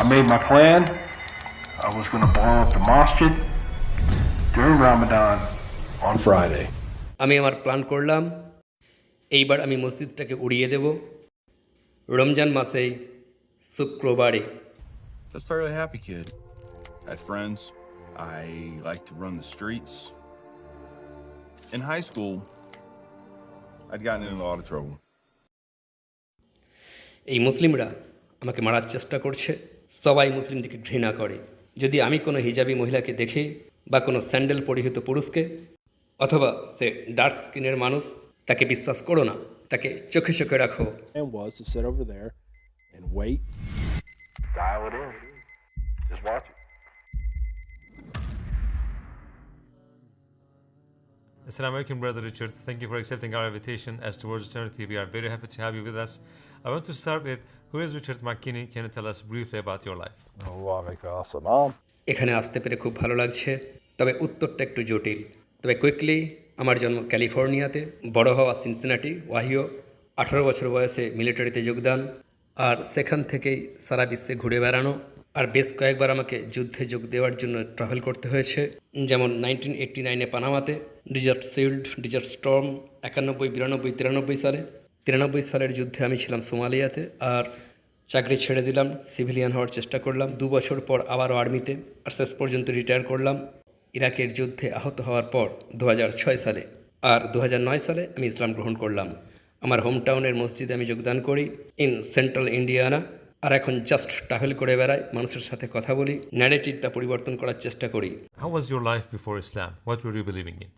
I made my plan. I was going to blow up the masjid during Ramadan on Friday. আমি আমার plan করলাম এইবার আমি মসজিদটাকে উড়িয়ে দেব রমজান মাসে শুক্রবারে I a fairly happy kid. Had friends. I liked to run the streets. In high school, I'd gotten in a lot of trouble. এই মুসলিমরা আমাকে মারার চেষ্টা করছে সবাই মুসলিমদেরকে ঘৃণা করে যদি আমি কোনো হিজাবি মহিলাকে দেখি বা কোনো স্যান্ডেল পরিহিত পুরুষকে অথবা সে ডার্ক স্কিনের মানুষ তাকে বিশ্বাস করো না তাকে চোখে চোখে রাখো plan was to sit over there and wait. Dial it in. Just watch it. Assalamu alaikum, Brother Richard. Thank you for accepting our invitation as Towards Eternity. We are very happy to have you with us. I want to start with who is Richard McKinney? Can you tell us briefly about your life? এখানে আসতে পেরে খুব ভালো লাগছে তবে উত্তরটা একটু জটিল তবে কুইকলি আমার জন্ম ক্যালিফোর্নিয়াতে বড় হওয়া সিনসিনাটি ওয়াহিও আঠারো বছর বয়সে মিলিটারিতে যোগদান আর সেখান থেকেই সারা বিশ্বে ঘুরে বেড়ানো আর বেশ কয়েকবার আমাকে যুদ্ধে যোগ দেওয়ার জন্য ট্রাভেল করতে হয়েছে। যেমন নাইনটিন এইট্টি নাইনে পানামাতে, ডিজার্ট শিল্ড ডিজার্ট স্টর্ম, একানব্বই, বিরানব্বই, তিরানব্বই সালে। তিরানব্বই সালের যুদ্ধে আমি ছিলাম সোমালিয়াতে আর চাকরি ছেড়ে দিলাম, সিভিলিয়ান হওয়ার চেষ্টা করলাম। দু বছর পর আবারও আর্মিতে আর শেষ পর্যন্ত রিটায়ার করলাম ইরাকের যুদ্ধে আহত হওয়ার পর দু হাজার ছয় সালে। আর দু হাজার নয় সালে আমি ইসলাম গ্রহণ করলাম। আমার হোম টাউনের মসজিদে আমি যোগদান করি। ইন সেন্ট্রাল ইন্ডিয়ানা আর এখন জাস্ট ট্রাভেল করে বেড়াই মানুষের সাথে কথা বলি ন্যারেটিভটা পরিবর্তন করার চেষ্টা করি। Was your life before Islam? What were you believing in?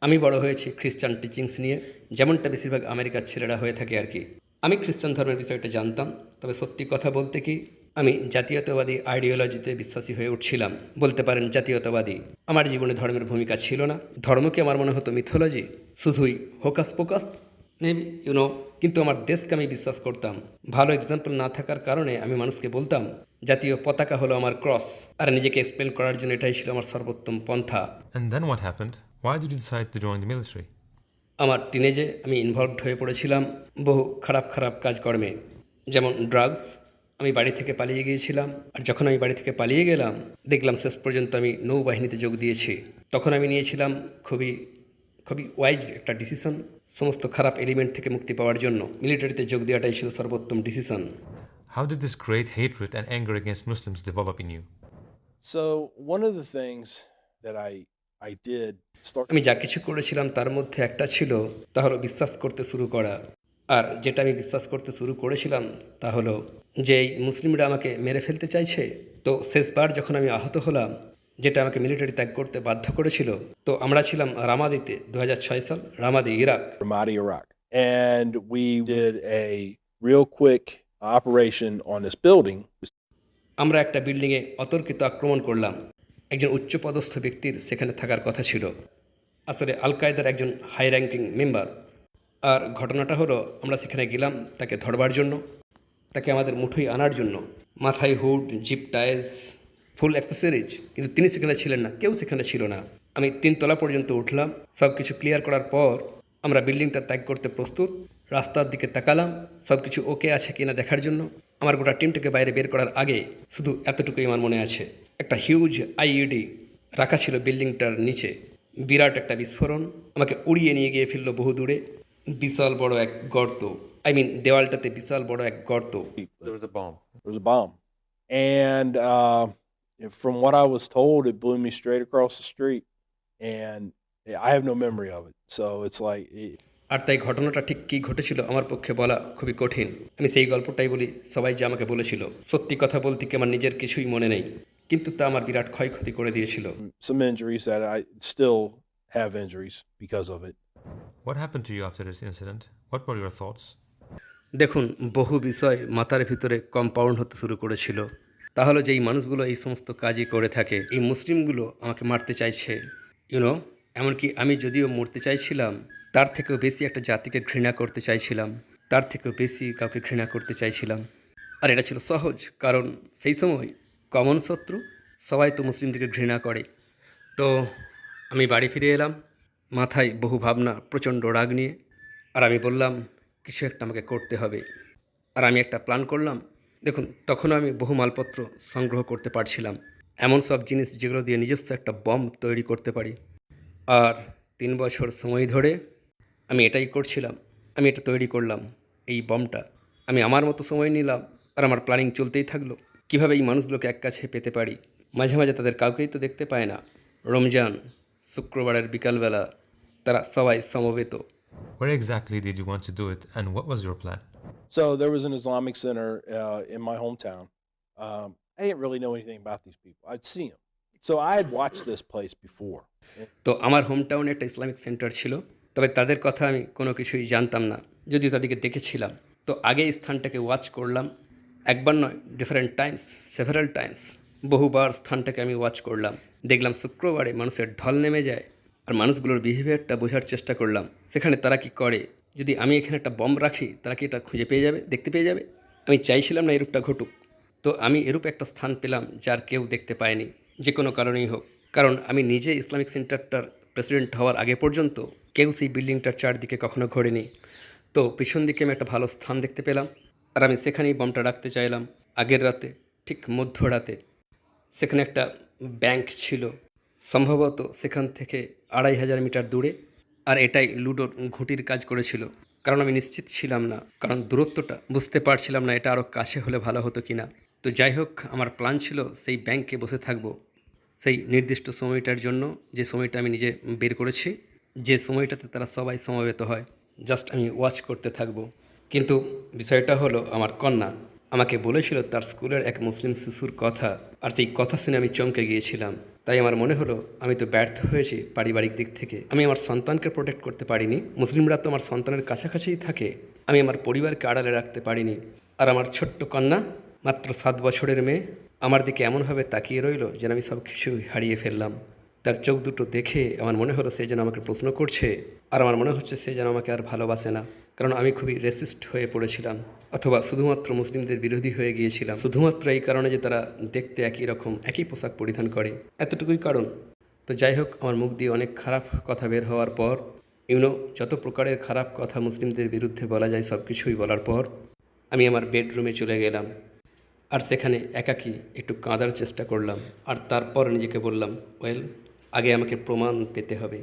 আমি বড় হয়েছি খ্রিস্টান টিচিংস নিয়ে যেমনটা বেশিরভাগ আমেরিকার ছেলেরা হয়ে থাকে আর কি। আমি খ্রিস্টান ধর্মের বিষয়টা জানতাম তবে সত্যি কথা বলতে কি আমি জাতীয়তাবাদী আইডিওলজিতে বিশ্বাসী হয়ে উঠছিলাম। বলতে পারেন জাতীয়তাবাদী। আমার জীবনে ধর্মের ভূমিকা ছিল না। ধর্মকে আমার মনে হতো মিথোলজি শুধুই হোকাস পোকাস ইউনো কিন্তু আমার দেশকে আমি বিশ্বাস করতাম। ভালো এক্সাম্পল না থাকার কারণে আমি মানুষকে বলতাম জাতীয় পতাকা হলো আমার ক্রস আর নিজেকে এক্সপ্লেন করার জন্য এটাই ছিল আমার সর্বোত্তম পন্থা। And then what happened? Why did you decide to join the military? আমার টিনেজে আমি ইনভলভড হয়ে পড়েছিলাম বহু খারাপ খারাপ কাজকর্মে। যেমন ড্রাগস আমি বাড়ি থেকে পালিয়ে গিয়েছিলাম। আর যখন আমি বাড়ি থেকে পালিয়ে গেলাম দেখলাম শেষ পর্যন্ত আমি নৌবাহিনীতে যোগ দিয়েছি। তখন আমি নিয়েছিলাম খুবই খুবই ওয়াইজ একটা ডিসিশন সমস্ত খারাপ এলিমেন্ট থেকে মুক্তি পাওয়ার জন্য মিলিটারিতে যোগ দেওয়াটাই ছিল সর্বোত্তম decision How did this great hatred and anger against Muslims develop in you? So one of the things that I I did start আমি যা কিছু করেছিলাম তার মধ্যে একটা ছিল তা হলো বিশ্বাস করতে শুরু করা আর যেটা আমি বিশ্বাস করতে শুরু করেছিলাম তা হলো যে এই মুসলিমরা আমাকে মেরে ফেলতে চাইছে তো শেষবার যখন আমি আহত হলাম যেটা আমাকে মিলিটারি ত্যাগ করতে বাধ্য করেছিল। তো আমরা ছিলাম রামাদিতে দু হাজার ছয় সাল Ramadi Iraq. Ramadi, Iraq, and we did a real quick operation on this building. আমরা একটা বিল্ডিংয়ে অতর্কিত আক্রমণ করলাম। একজন উচ্চপদস্থ ব্যক্তির সেখানে থাকার কথা ছিল। আসলে আল কায়দার একজন হাই র্যাঙ্কিং মেম্বার আর ঘটনাটা হলো আমরা সেখানে গেলাম তাকে ধরবার জন্য তাকে আমাদের মুঠোই আনার জন্য। মাথায় hood zip ties full accessories কিন্তু তিনি সেখানে ছিলেন না কেউ সেখানে ছিল না। আমি তিনতলা পর্যন্ত উঠলাম সব কিছু ক্লিয়ার করার পর আমরা বিল্ডিংটা ত্যাগ করতে প্রস্তুত রাস্তার দিকে তাকালাম সব কিছু ওকে আছে কিনা দেখার জন্য। আমার গোটা টিমটাকে বাইরে বের করার আগে শুধু এতটুকুই আমার মনে আছে। একটা হিউজ আইইডি রাখা ছিল বিল্ডিংটার নিচে। বিরাট একটা বিস্ফোরণ আমাকে উড়িয়ে নিয়ে গিয়ে ফেলল বহু দূরে। বিশাল বড় এক গর্ত আই মিন দেওয়ালটাতে বিশাল বড় এক গর্ত। And uh, from what I was told, it blew me straight across the street, and I have no memory of it. So it's like it, আর তাই ঘটনাটা ঠিক কী ঘটেছিল আমার পক্ষে বলা খুবই কঠিন আমি সেই গল্পটাই বলি সবাই যে আমাকে বলেছিল সত্যি কথা বলতে কি আমার নিজের কিছুই মনে নেই কিন্তু তা আমার বিরাট ক্ষয়ক্ষতি করে দিয়েছিল some injuries that I still have injuries because of it. What happened to you after this incident? What were your thoughts? দেখুন বহু বিষয় মাথার ভিতরে কম্পাউন্ড হতে শুরু করেছিল তাহলে যেই মানুষগুলো এই সমস্ত কাজই করে থাকে, এই মুসলিমগুলো আমাকে মারতে চাইছে। ইউনো এমনকি আমি যদিও মরতে চাইছিলাম, তার থেকেও বেশি একটা জাতিকে ঘৃণা করতে চাইছিলাম, তার থেকেও বেশি কাউকে ঘৃণা করতে চাইছিলাম। আর এটা ছিল সহজ, কারণ সেই সময় কমন শত্রু সবাই তো মুসলিমদেরকে ঘৃণা করে। তো আমি বাড়ি ফিরে এলাম, মাথায় বহু ভাবনা, প্রচণ্ড রাগ নিয়ে, আর আমি বললাম, কিছু একটা আমাকে করতে হবে। আর আমি একটা প্ল্যান করলাম দেখুন, তখনও আমি বহু মালপত্র সংগ্রহ করতে পারছিলাম। এমন সব জিনিস যেগুলো দিয়ে নিজস্ব একটা বম তৈরি করতে পারি। আর তিন বছর সময় ধরে আমি এটাই করছিলাম। আমি এটা তৈরি করলাম, এই বমটা। আমি আমার মতো সময় নিলাম আর আমার প্ল্যানিং চলতেই থাকল। কীভাবে এই মানুষগুলোকে এক কাছে পেতে পারি? মাঝে মাঝে তাদের কাউকেই তো দেখতে পায় না। রমজান, শুক্রবারের বিকালবেলা তারা সবাই সমবেত। Where exactly did you? So there was an Islamic center uh, in my hometown. Um, I didn't really know anything about these people. I'd see them. So I had watched this place before. তো আমার home টাউনে একটা Islamic centre ছিল তবে তাদের কথা আমি কোনো কিছুই জানতাম না যদিও তাদেরকে দেখেছিলাম তো আগে স্থানটাকে ওয়াচ করলাম একবার নয় ডিফারেন্ট টাইমস সেভারাল টাইমস বহুবার স্থানটাকে আমি ওয়াচ করলাম দেখলাম শুক্রবারে মানুষের ঢল নেমে যায় আর মানুষগুলোর বিহেভিয়ারটা বোঝার চেষ্টা করলাম সেখানে তারা কি করে যদি আমি এখানে একটা বম রাখি, তারা কি এটা খুঁজে পেয়ে যাবে? দেখতে পেয়ে যাবে? আমি চাইছিলাম না এরূপটা ঘটুক। তো আমি এরূপ একটা স্থান পেলাম যার কেউ দেখতে পায়নি, যে কোনো কারণেই হোক। কারণ আমি নিজে ইসলামিক সেন্টারটার প্রেসিডেন্ট হওয়ার আগে পর্যন্ত কেউ সেই বিল্ডিংটার চারদিকে কখনো ঘোরেনি। তো পিছন দিকে আমি একটা ভালো স্থান দেখতে পেলাম, আর আমি সেখানেই বমটা রাখতে চাইলাম আগের রাতে, ঠিক মধ্যরাতে। সেখানে একটা ব্যাংক ছিল। সম্ভবত সেখান থেকে আড়াই হাজার মিটার দূরে। আর এটাই লুডোর ঘুঁটির কাজ করেছিল। কারণ আমি নিশ্চিত ছিলাম না। কারণ দূরত্বটা বুঝতে পারছিলাম না এটা আরও কাছে হলে ভালো হতো কি না তো যাই হোক, আমার প্ল্যান ছিল সেই ব্যাংকে বসে থাকব। সেই নির্দিষ্ট সময়টার জন্য যে সময়টা আমি নিজে বের করেছি, যে সময়টাতে তারা সবাই সমবেত হয়, জাস্ট আমি ওয়াচ করতে থাকব। কিন্তু বিষয়টা হলো, আমার কন্যা আমাকে বলেছিল তার স্কুলের এক মুসলিম শিশুর কথা। আর সেই কথা শুনে আমি চমকে গিয়েছিলাম। তাই আমার মনে হলো, আমি তো ব্যর্থ হয়েছি পারিবারিক দিক থেকে। আমি আমার সন্তানকে প্রোটেক্ট করতে পারিনি, মুসলিমরা তো আমার সন্তানের কাছাকাছিই থাকে। আমি আমার পরিবারকে আড়ালে রাখতে পারিনি। আর আমার ছোট্ট কন্যা, মাত্র সাত বছরের মেয়ে, আমার দিকে এমনভাবে তাকিয়ে রইল যেন আমি সব কিছু হারিয়ে ফেললাম। তার চোখ দুটো দেখে আমার মনে হলো সে যেন আমাকে প্রশ্ন করছে, আর আমার মনে হচ্ছে সে যেন আমাকে আর ভালোবাসে না। কারণ আমি খুবই রেসিস্ট হয়ে পড়েছিলাম, অথবা শুধুমাত্র মুসলিমদের বিরোধী হয়ে গিয়েছিলাম। শুধুমাত্র এই কারণে যে তারা দেখতে একই রকম, একই পোশাক পরিধান করে। এতটুকুই কারণ। তো যাই হোক, আমার মুখ দিয়ে অনেক খারাপ কথা বের হওয়ার পর ইউনো যত প্রকারের খারাপ কথা মুসলিমদের বিরুদ্ধে বলা যায়, সব কিছুই বলার পর, আমি আমার বেডরুমে চলে গেলাম। আর সেখানে একাকী একটু কাঁদার চেষ্টা করলাম। আর তারপর নিজেকে বললাম ওয়েল আগে আমাকে প্রমাণ পেতে হবে।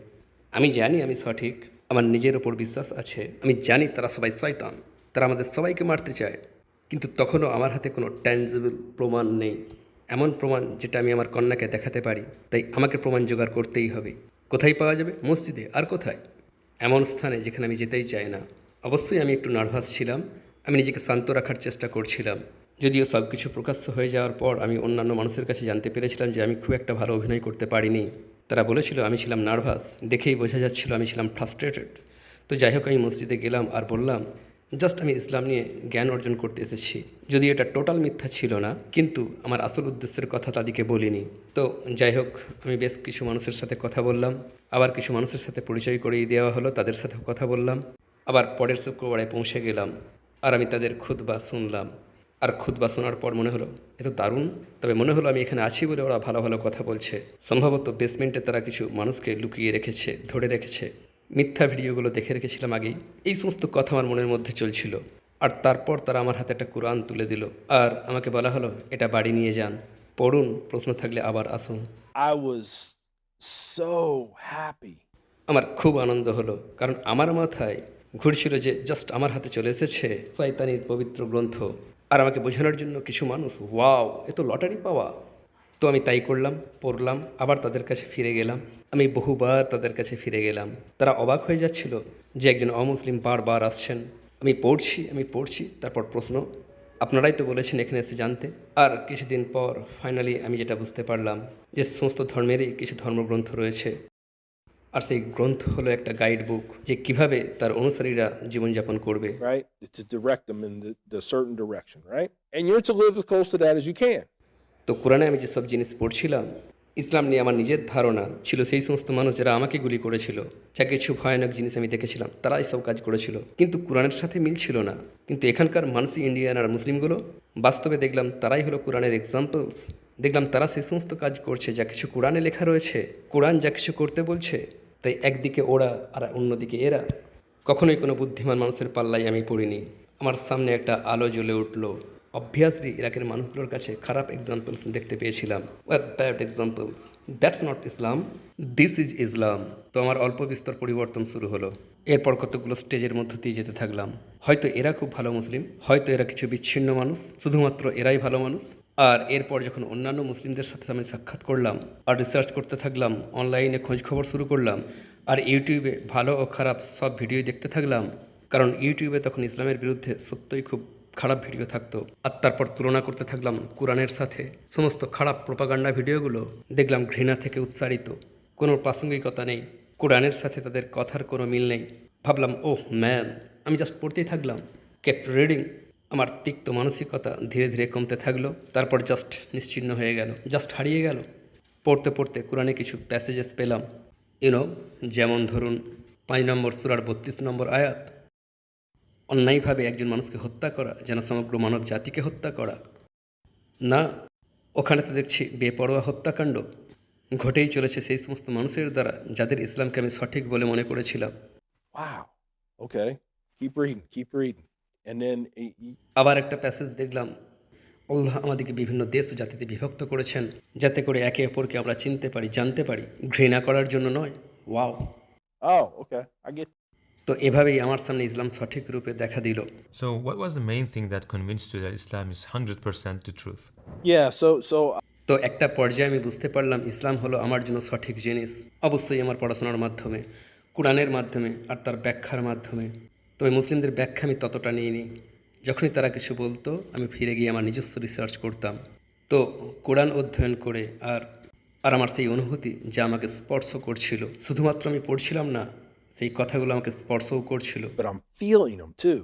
আমি জানি আমি সঠিক। আমার নিজের ওপর বিশ্বাস আছে। আমি জানি তারা সবাই শয়তান। তারা আমাদের সবাইকে মারতে চায়। কিন্তু তখনও আমার হাতে কোনো ট্যাঞ্জেবল প্রমাণ নেই। এমন প্রমাণ যেটা আমি আমার কন্যাকে দেখাতে পারি। তাই আমাকে প্রমাণ জোগাড় করতেই হবে। কোথায় পাওয়া যাবে? মসজিদে। আর কোথায়? এমন স্থানে যেখানে আমি যেতেই চাই না। অবশ্যই আমি একটু নার্ভাস ছিলাম। আমি নিজেকে শান্ত রাখার চেষ্টা করছিলাম। যদিও সব কিছু প্রকাশ্য হয়ে যাওয়ার পর আমি অন্যান্য মানুষের কাছে জানতে পেরেছিলাম যে আমি খুব একটা ভালো অভিনয় করতে পারিনি। তারা বলেছিল, আমি ছিলাম নার্ভাস। দেখেই বোঝা যাচ্ছিল, আমি ছিলাম ফ্রাস্ট্রেটেড তো যাই হোক, আমি মসজিদে গেলাম আর বললাম, জাস্ট আমি ইসলাম নিয়ে জ্ঞান অর্জন করতে এসেছি। যদি এটা টোটাল মিথ্যা ছিল না, কিন্তু আমার আসল উদ্দেশ্যের কথা তাদেরকে বলিনি। তো যাই হোক, আমি বেশ কিছু মানুষের সাথে কথা বললাম। আবার কিছু মানুষের সাথে পরিচয় করিয়ে দেওয়া হলো, তাদের সাথেও কথা বললাম। আবার পরের শুক্রবারে পৌঁছে গেলাম আর আমি তাদের খুদবা শুনলাম। আর খুদবা শোনার পর মনে হলো এত দারুণ। তবে মনে হলো আমি এখানে আছি বলে ওরা ভালো ভালো কথা বলছে। সম্ভবত বেসমেন্টে তারা কিছু মানুষকে লুকিয়ে রেখেছে ধরে রেখেছে। মিথ্যা ভিডিওগুলো দেখে রেখেছিলাম আগেই। এই সমস্ত কথা আমার মনের মধ্যে চলছিল। আর তারপর তারা আমার হাতে একটা কোরআন তুলে দিল। আর আমাকে বলা হলো এটা বাড়ি নিয়ে যান। পড়ুন প্রশ্ন থাকলে আবার আসুন। So happy. আমার খুব আনন্দ হলো কারণ আমার মাথায় ঘুরছিল যে জাস্ট আমার হাতে চলে এসেছে শয়তানির পবিত্র গ্রন্থ। আর আমাকে বোঝানোর জন্য কিছু মানুষ, ওয়াও, এ তো লটারি পাওয়া। তো আমি তাই করলাম, পড়লাম, আবার তাদের কাছে ফিরে গেলাম। আমি বহুবার তাদের কাছে ফিরে গেলাম। তারা অবাক হয়ে যাচ্ছিল যে একজন অমুসলিম বারবার আসছেন। আমি পড়ছি আমি পড়ছি, তারপর প্রশ্ন, আপনারাই তো বলেছেন এখানে এসে জানতে। আর কিছুদিন পর ফাইনালি আমি যেটা বুঝতে পারলাম যে সমস্ত ধর্মেরই কিছু ধর্মগ্রন্থ রয়েছে। আর সেই গ্রন্থ হলো একটা গাইড বুক যে কীভাবে তার অনুসারীরা জীবনযাপন করবে right? To direct them in the, the certain direction, right? And you're to live as close to that as you can. তো কোরআনে আমি যেসব জিনিস পড়ছিলাম ইসলাম নিয়ে আমার নিজের ধারণা ছিল সেই সমস্ত মানুষ যারা আমাকে গুলি করেছিল যা কিছু ভয়ানক জিনিস আমি দেখেছিলাম তারা সব কাজ করেছিল কিন্তু কোরআনের সাথে মিল ছিল না কিন্তু এখানকার মানসি ইন্ডিয়ান আর মুসলিমগুলো বাস্তবে দেখলাম তারাই হলো কোরআনের এক্সাম্পলস দেখলাম তারা সেই সমস্ত কাজ করছে যা কিছু কোরআনে লেখা রয়েছে কোরআন যা কিছু করতে বলছে তাই একদিকে ওরা আর অন্যদিকে এরা। কখনোই কোনো বুদ্ধিমান মানুষের পাল্লায় আমি পড়িনি। আমার সামনে একটা আলো জ্বলে উঠল। অবভিয়াসলি ইরাকের মানুষগুলোর কাছে খারাপ এক্সাম্পলস দেখতে পেয়েছিলাম। Bad examples that's not Islam this is Islam তো আমার অল্প বিস্তর পরিবর্তন শুরু হলো। এরপর কতগুলো স্টেজের মধ্য দিয়ে যেতে থাকলাম। হয়তো এরা খুব ভালো মুসলিম, হয়তো এরা কিছু বিচ্ছিন্ন মানুষ, শুধুমাত্র এরাই ভালো মানুষ। আর এরপর যখন অন্যান্য মুসলিমদের সাথে আমি সাক্ষাৎ করলাম আর রিসার্চ করতে থাকলাম অনলাইনে খোঁজ খবর শুরু করলাম আর ইউটিউবে ভালো ও খারাপ সব ভিডিও দেখতে থাকলাম, কারণ ইউটিউবে তখন ইসলামের বিরুদ্ধে সত্যই খুব খারাপ ভিডিও থাকতো। আর তারপর তুলনা করতে থাকলাম কোরআনের সাথে। সমস্ত খারাপ প্রোপাগান্ডা ভিডিওগুলো দেখলাম ঘৃণা থেকে উচ্চারিত। কোনো প্রাসঙ্গিকতা নেই। কোরআনের সাথে তাদের কথার কোনো মিল নেই। ভাবলাম, ওহ ম্যান আমি জাস্ট পড়তেই থাকলাম। কেপ্ট রিডিং আমার তিক্ত মানসিকতা ধীরে ধীরে কমতে থাকল, তারপর জাস্ট নিশ্চিহ্ন হয়ে গেল জাস্ট হারিয়ে গেল পড়তে পড়তে কোরআনে কিছু প্যাসেজেস পেলাম ইউনো যেমন ধরুন, পাঁচ নম্বর সুরার বত্রিশ নম্বর আয়াত, অন্যায়ভাবে একজন মানুষকে হত্যা করা, যেন সমগ্র মানব জাতিকে হত্যা করা না, ওখানে তো দেখছি বেপরোয়া হত্যাকাণ্ড ঘটেই চলেছে সেই সমস্ত মানুষের দ্বারা, যাদের ইসলামকে আমি সঠিক বলে মনে করেছিলাম Wow. Okay. Keep reading. আবার একটা প্যাসেজ দেখলাম আল্লাহ আমাদেরকে বিভিন্ন দেশ ও জাতিতে বিভক্ত করেছেন যাতে করে একে অপরকে আমরা চিনতে পারি জানতে পারি ঘৃণা করার জন্য নয় ওয়াও oh. তো এভাবেই আমার সামনে ইসলাম সঠিক রূপে দেখা দিল So, what was the main thing that convinced you that Islam is 100% the truth? Yeah. So so তো একটা পর্যায়ে আমি বুঝতে পারলাম ইসলাম হলো আমার জন্য সঠিক জিনিস অবশ্যই আমার পড়াশোনার মাধ্যমে কোরআনের মাধ্যমে আর তার ব্যাখ্যার মাধ্যমে তবে মুসলিমদের ব্যাখ্যা আমি ততটা নিইনি। যখনই তারা কিছু বলতো আমি ফিরে গিয়ে আমার নিজস্ব রিসার্চ করতাম। তো কোরআন অধ্যয়ন করে আর আর আমার সেই অনুভূতি যা আমাকে স্পর্শ করছিল। শুধুমাত্র আমি পড়ছিলাম না সেই কথাগুলো আমাকে স্পর্শও করছিল। But I'm feeling them too.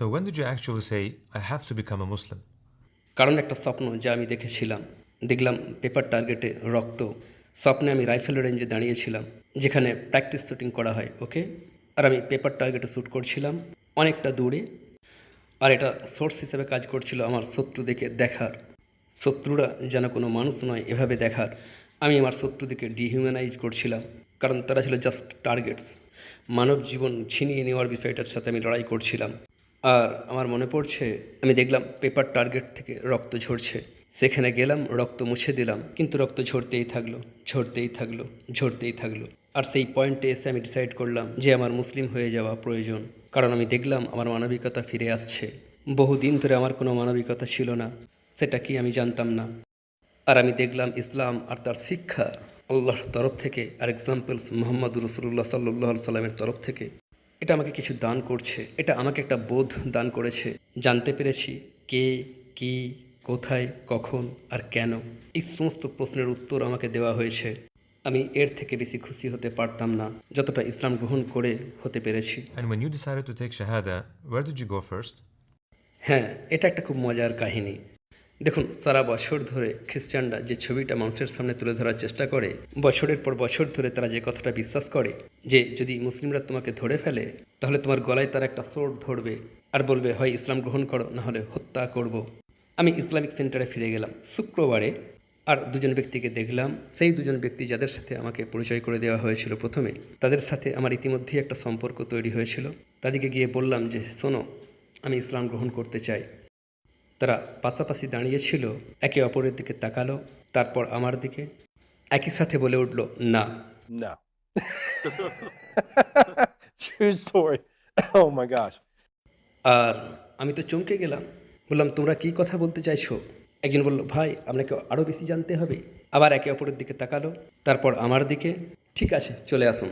So, when did you actually say, I have to become a Muslim? কারণ একটা স্বপ্ন যা আমি দেখেছিলাম। দেখলাম পেপার টার্গেটে রক্ত। স্বপ্নে আমি রাইফেল রেঞ্জে দাঁড়িয়েছিলাম যেখানে প্র্যাকটিস শ্যুটিং করা হয় ওকে আর আমি পেপার টার্গেটে শ্যুট করছিলাম অনেকটা দূরে। আর এটা সোর্স হিসেবে কাজ করছিল আমার শত্রুদেরকে দেখার। শত্রুরা যেন কোনো মানুষ নয়, এভাবে দেখার। আমি আমার শত্রুদেরকে ডিহিউম্যানাইজ করছিলাম, কারণ তারা ছিল জাস্ট টার্গেটস মানব জীবন ছিনিয়ে নেওয়ার বিষয়টার সাথে আমি লড়াই করছিলাম। আর আমার মনে পড়ছে, আমি দেখলাম পেপার টার্গেট থেকে রক্ত ঝরছে। সেখানে গেলাম, রক্ত মুছে দিলাম, কিন্তু রক্ত ঝরতেই থাকল ঝরতেই থাকল ঝরতেই থাকল। আর সেই পয়েন্টে এসে আমি ডিসাইড করলাম যে আমার মুসলিম হয়ে যাওয়া প্রয়োজন। কারণ আমি দেখলাম আমার মানবিকতা ফিরে আসছে। বহুদিন ধরে আমার কোনো মানবিকতা ছিল না, সেটা কি আমি জানতাম না। আর আমি দেখলাম ইসলাম আর তার শিক্ষা আল্লাহর তরফ থেকে আর এক্সাম্পলস মোহাম্মদ রসুল্লাহ সাল্লাহ সাল্লামের তরফ থেকে। এটা আমাকে কিছু দান করছে। এটা আমাকে একটা বোধ দান করেছে। জানতে পেরেছি কে, কি, কোথায়, কখন আর কেন। এই সমস্ত প্রশ্নের উত্তর আমাকে দেওয়া হয়েছে। আমি এর থেকে বেশি খুশি হতে পারতাম না যতটা ইসলাম গ্রহণ করে হতে পেরেছি And when you decided to take Shahada, where did you go first? হ্যাঁ এটা একটা খুব মজার কাহিনী দেখুন সারা বছর ধরে খ্রিস্টানরা যে ছবিটা মানুষের সামনে তুলে ধরার চেষ্টা করে বছরের পর বছর ধরে তারা যে কথাটা বিশ্বাস করে যে যদি মুসলিমরা তোমাকে ধরে ফেলে তাহলে তোমার গলায় তারা একটা সোর্ড ধরবে আর বলবে হয় ইসলাম গ্রহণ করো না হলে হত্যা করব। আমি ইসলামিক সেন্টারে ফিরে গেলাম শুক্রবারে আর দুজন ব্যক্তিকে দেখলাম সেই দুজন ব্যক্তি যাদের সাথে আমাকে পরিচয় করে দেওয়া হয়েছিল প্রথমে তাদের সাথে আমার ইতিমধ্যেই একটা সম্পর্ক তৈরি হয়েছিল। তাদেরকে গিয়ে বললাম যে শোনো আমি ইসলাম গ্রহণ করতে চাই। তারা পাশাপাশি দাঁড়িয়েছিল একে অপরের দিকে তাকালো তারপর আমার দিকে একই সাথে বলে উঠল না। story. Oh. আর আমি তো চমকে গেলাম। বললাম তোমরা কি কথা বলতে চাইছো? একজন বলল ভাই আপনাকে আরও বেশি জানতে হবে আবার একে অপরের দিকে তাকালো তারপর আমার দিকে ঠিক আছে চলে আসুন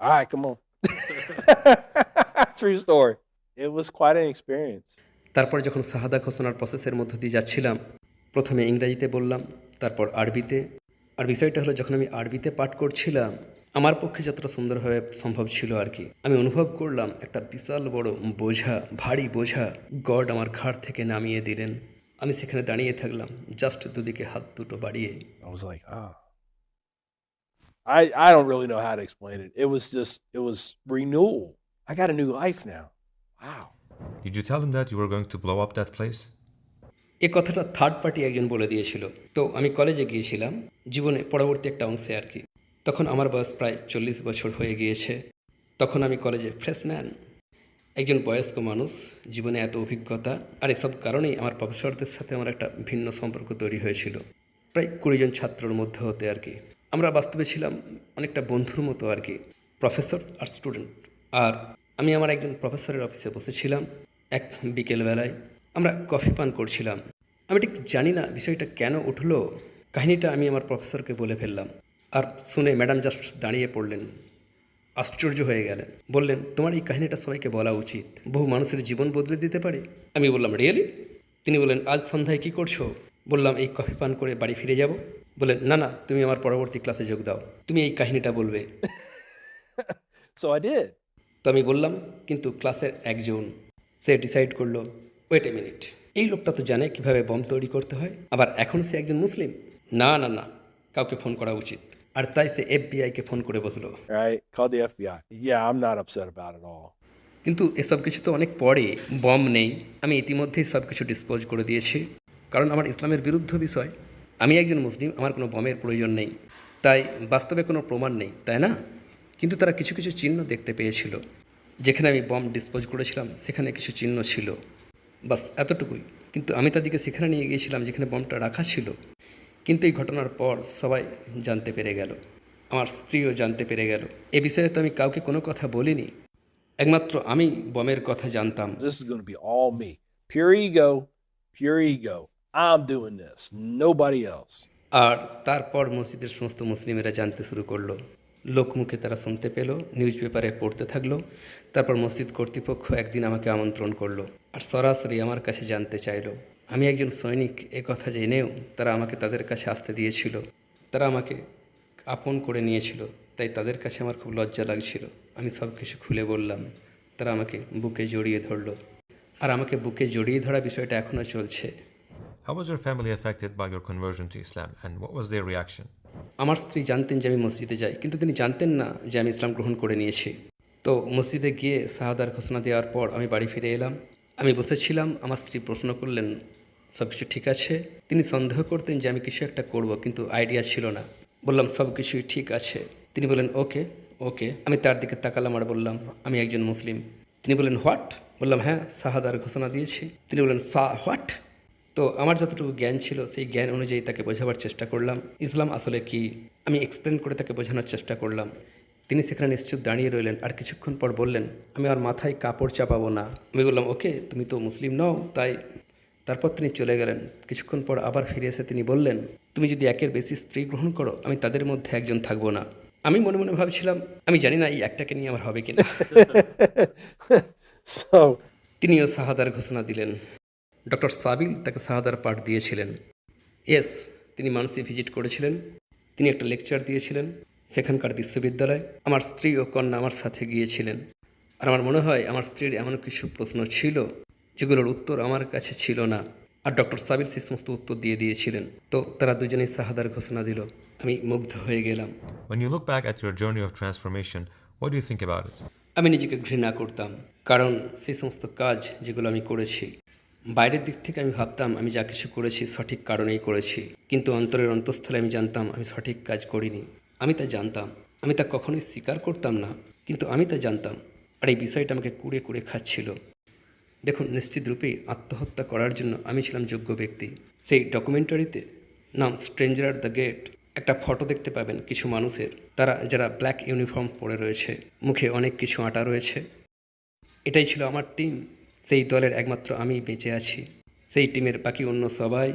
All right, come on. True story. It was quite an experience. তারপর যখন শাহাদা ঘোষণার প্রসেসের মধ্য দিয়ে যাচ্ছিলাম প্রথমে ইংরাজিতে বললাম তারপর আরবিতে আর বিষয়টা হলো যখন আমি আরবিতে পাঠ করছিলাম আমার পক্ষে যতটা সুন্দরভাবে সম্ভব ছিল আর কি আমি অনুভব করলাম একটা বিশাল বড় বোঝা ভারী বোঝা গড আমার ঘাড় থেকে নামিয়ে দিলেন আমি সেখানে দাঁড়িয়ে থাকলাম জাস্ট দুদিকে হাত দুটো বাড়িয়ে I was like, ah. I I don't really know how to explain it. It was just it was renewal. I got a new life now. Wow. Did you tell them that you were going to blow up that place? এ কথাটা third party একজন বলে দিয়েছিল তো আমি কলেজে গিয়েছিলাম জীবনে পরবর্তী একটা অংশে আর কি তখন আমার বয়স প্রায় চল্লিশ বছর হয়ে গিয়েছে তখন আমি কলেজে ফ্রেশম্যান একজন বয়স্ক মানুষ, জীবনে এত অভিজ্ঞতা আর এসব কারণেই আমার প্রফেসরদের সাথে আমার একটা ভিন্ন সম্পর্ক তৈরি হয়েছিল। প্রায় কুড়িজন ছাত্রর মধ্যে হতে আর কি। আমরা বাস্তবে ছিলাম অনেকটা বন্ধুর মতো আর কি প্রফেসর আর স্টুডেন্ট আর আমি আমার একজন প্রফেসরের অফিসে বসেছিলাম এক বিকেলবেলায়। আমরা কফি পান করছিলাম। আমি ঠিক জানি না বিষয়টা কেন উঠল, কাহিনীটা আমি আমার প্রফেসরকে বলে ফেললাম। আর শুনে ম্যাডাম জাস্ট দাঁড়িয়ে পড়লেন। আশ্চর্য হয়ে গেলেন। বললেন তোমার এই কাহিনীটা সবাইকে বলা উচিত। বহু মানুষের জীবন বদলে দিতে পারে? আমি বললাম রিয়েলি? তিনি বললেন আজ সন্ধ্যায় কি করছ? বললাম এই কফি পান করে বাড়ি ফিরে যাব। বললেন না না তুমি আমার পরবর্তী ক্লাসে যোগ দাও। তুমি এই কাহিনীটা বলবে. তো আমি বললাম কিন্তু ক্লাসের একজন। সে ডিসাইড করল ওয়েট এ মিনিট এই লোকটা তো জানে কীভাবে বম তৈরি করতে হয়। আবার এখন সে একজন মুসলিম? না না না কাউকে ফোন করা উচিত। আর তাই সে এফবিআইকে ফোন করে বসল। Right? Called the FBI. Yeah, I'm not upset about it all. কিন্তু এসব কিছু তো অনেক পরে বম নেই। আমি ইতিমধ্যেই সব কিছু ডিসপোজ করে দিয়েছি। কারণ আমার ইসলামের বিরুদ্ধ বিষয়। আমি একজন মুসলিম আমার কোনো বমের প্রয়োজন নেই। তাই বাস্তবে কোনো প্রমাণ নেই তাই না? কিন্তু তারা কিছু কিছু চিহ্ন দেখতে পেয়েছিল। যেখানে আমি বম ডিসপোজ করেছিলাম সেখানে কিছু চিহ্ন ছিল। বাস এতটুকুই। কিন্তু আমি তাদেরকে সেখানে নিয়ে গিয়েছিলাম যেখানে বমটা রাখা ছিল। কিন্তু এই ঘটনার পর সবাই জানতে পেরে গেল আমার স্ত্রীও জানতে পেরে গেল এ বিষয়ে তো আমি কাউকে কোনো কথা বলিনি একমাত্র আমি বমের কথা জানতাম This is going to be all me. Pure ego, pure ego. I'm doing this. Nobody else. আর তারপর মসজিদের সমস্ত মুসলিমেরা জানতে শুরু করল লোকমুখে তারা শুনতে পেল নিউজ পেপারে পড়তে থাকল তারপর মসজিদ কর্তৃপক্ষ একদিন আমাকে আমন্ত্রণ করল আর সরাসরি আমার কাছে জানতে চাইলো আমি একজন সৈনিক এ কথা জেনেও তারা আমাকে তাদের কাছে আসতে দিয়েছিল। তারা আমাকে আপন করে নিয়েছিল তাই তাদের কাছে আমার খুব লজ্জা লাগছিল। আমি সব কিছু খুলে বললাম তারা আমাকে বুকে জড়িয়ে ধরলো। আর আমাকে বুকে জড়িয়ে ধরা বিষয়টা এখনও চলছে। How was your family affected by your conversion to Islam and what was their reaction? আমার স্ত্রী জানতেন যে আমি মসজিদে যাই কিন্তু তিনি জানতেন না যে আমি ইসলাম গ্রহণ করে নিয়েছি। তো মসজিদে গিয়ে শাহাদার ঘোষণা দেওয়ার পর আমি বাড়ি ফিরে এলাম। আমি বসেছিলাম আমার স্ত্রী প্রশ্ন করলেন সব কিছু ঠিক আছে? তিনি সন্দেহ করতেন যে আমি কিছু একটা করব, কিন্তু আইডিয়া ছিল না। বললাম, সব কিছুই ঠিক আছে। তিনি বললেন, ওকে ওকে। আমি তার দিকে তাকালাম আর বললাম, আমি একজন মুসলিম। তিনি বললেন, হোয়াট? বললাম হ্যাঁ শাহাদার ঘোষণা দিয়েছি। তিনি বললেন, সা, হোয়াট? তো আমার যতটুকু জ্ঞান ছিল, সেই জ্ঞান অনুযায়ী তাকে বোঝাবার চেষ্টা করলাম। ইসলাম আসলে কি? আমি এক্সপ্লেন করে তাকে বোঝানোর চেষ্টা করলাম। তিনি সেখানে নিশ্চুপ দাঁড়িয়ে রইলেন আর কিছুক্ষণ পর বললেন, আমি আর মাথায় কাপড় চাপাবো না। আমি বললাম, ওকে, তুমি তো মুসলিম নও, তাই তারপর তিনি চলে গেলেন। কিছুক্ষণ পর আবার ফিরে এসে তিনি বললেন তুমি যদি একের বেশি স্ত্রী গ্রহণ করো আমি তাদের মধ্যে একজন থাকব না। আমি মনে মনে ভাবছিলাম আমি জানি না এই একটাকে নিয়ে আমার হবে কিনা। তিনিও সাহাদার ঘোষণা দিলেন। ডক্টর সাবিল তাকে শাহাদার পাঠ দিয়েছিলেন। এস তিনি মানসি ভিজিট করেছিলেন। তিনি একটা লেকচার দিয়েছিলেন সেখানকার বিশ্ববিদ্যালয়। আমার স্ত্রী ও কন্যা আমার সাথে গিয়েছিলেন। আর আমার মনে হয় আমার স্ত্রীর এমন কিছু প্রশ্ন ছিল যেগুলোর উত্তর আমার কাছে ছিল না। আর ডক্টর সাবিল সেই সমস্ত উত্তর দিয়ে দিয়েছিলেন। তো তারা দুজনেই শাহাদার ঘোষণা দিল আমি মুগ্ধ হয়ে গেলাম। When you look back at your journey of transformation, what do you think about it? আমি নিজেকে ঘৃণা করতাম কারণ সেই সমস্ত কাজ যেগুলো আমি করেছি বাইরের দিক থেকে আমি ভাবতাম আমি যা কিছু করেছি সঠিক কারণেই করেছি কিন্তু অন্তরের অন্তঃস্থলে আমি জানতাম আমি সঠিক কাজ করিনি। আমি তা জানতাম আমি তা কখনোই স্বীকার করতাম না কিন্তু আমি তা জানতাম। আর এই বিষয়টা আমাকে কুড়ে কুড়ে খাচ্ছিল। দেখুন, নিশ্চিত রূপেই আত্মহত্যা করার জন্য আমি ছিলাম যোগ্য ব্যক্তি। সেই ডকুমেন্টারিতে নাম স্ট্রেঞ্জার দ্য গেট একটা ফটো দেখতে পাবেন কিছু মানুষের। তারা, যারা ব্ল্যাক ইউনিফর্ম পরে রয়েছে, মুখে অনেক কিছু আঁটা রয়েছে। এটাই ছিল আমার টিম। সেই দলের একমাত্র আমি বেঁচে আছি। সেই টিমের বাকি অন্য সবাই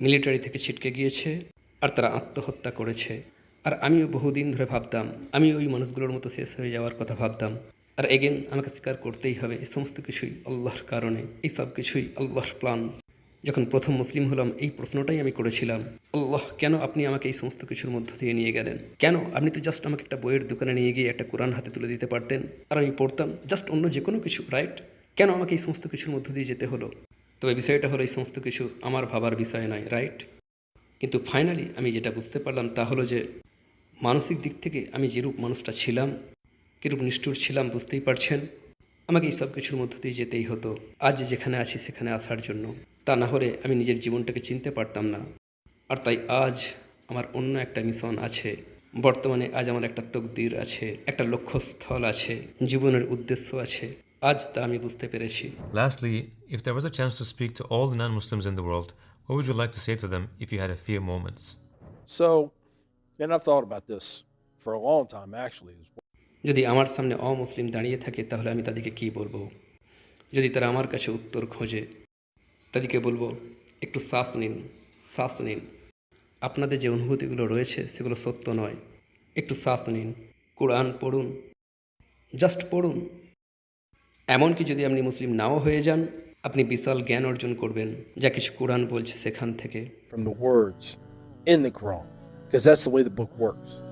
মিলিটারি থেকে ছিটকে গিয়েছে আর তারা আত্মহত্যা করেছে। আর আমিও বহুদিন ধরে ভাবতাম, আমি ওই মানুষগুলোর মতো শেষ হয়ে যাওয়ার কথা ভাবতাম। আর এগেন আমাকে স্বীকার করতেই হবে এই সমস্ত কিছুই আল্লাহর কারণে, এই সব কিছুই আল্লাহর প্ল্যান যখন প্রথম মুসলিম হলাম, এই প্রশ্নটাই আমি করেছিলাম, আল্লাহ, কেন আপনি আমাকে এই সমস্ত কিছুর মধ্য দিয়ে নিয়ে গেলেন? কেন আপনি তো জাস্ট আমাকে একটা বইয়ের দোকানে নিয়ে গিয়ে একটা কোরআন হাতে তুলে দিতে পারতেন? আর আমি পড়তাম জাস্ট অন্য যে কোনো কিছু রাইট কেন আমাকে এই সমস্ত কিছুর মধ্য দিয়ে যেতে হলো? তবে বিষয়টা হলো, এই সমস্ত কিছু আমার ভাবার বিষয় নয় রাইট কিন্তু ফাইনালি আমি যেটা বুঝতে পারলাম তা হলো যে, মানসিক দিক থেকে আমি যেরূপ মানুষটা ছিলাম কীরূপ নিষ্ঠুর ছিলাম বুঝতেই পারছেন? আমাকে এই সব কিছুর মধ্য দিয়ে যেতেই হতো। আজ যেখানে আছি সেখানে আসার জন্য। তা না হলে আমি নিজের জীবনটাকে চিনতে পারতাম না। আর তাই আজ আমার অন্য একটা মিশন আছে। বর্তমানে আজ আমার একটা তকদির আছে একটা লক্ষ্যস্থল আছে জীবনের উদ্দেশ্য আছে। আজ তা আমি বুঝতে পেরেছি। Lastly, if there was a chance to speak to all the non Muslims in the world, what would you like to say to them if you had a few moments? So, and I've thought about this for a long time actually. যদি আমার সামনে অমুসলিম দাঁড়িয়ে থাকে, তাহলে আমি তাদেরকে কি বলব? যদি তারা আমার কাছে উত্তর খোঁজে, তাদেরকে বলব, একটু শ্বাস নিন শ্বাস নিন। আপনাদের যে অনুভূতিগুলো রয়েছে, সেগুলো সত্য নয়। একটু শ্বাস নিন, কোরআন পড়ুন, জাস্ট পড়ুন। এমনকি যদি আপনি মুসলিম নাও হয়ে যান, আপনি বিশাল জ্ঞান অর্জন করবেন, যা কিছু কোরআন বলছে সেখান থেকে। From the words because that's the way the book works.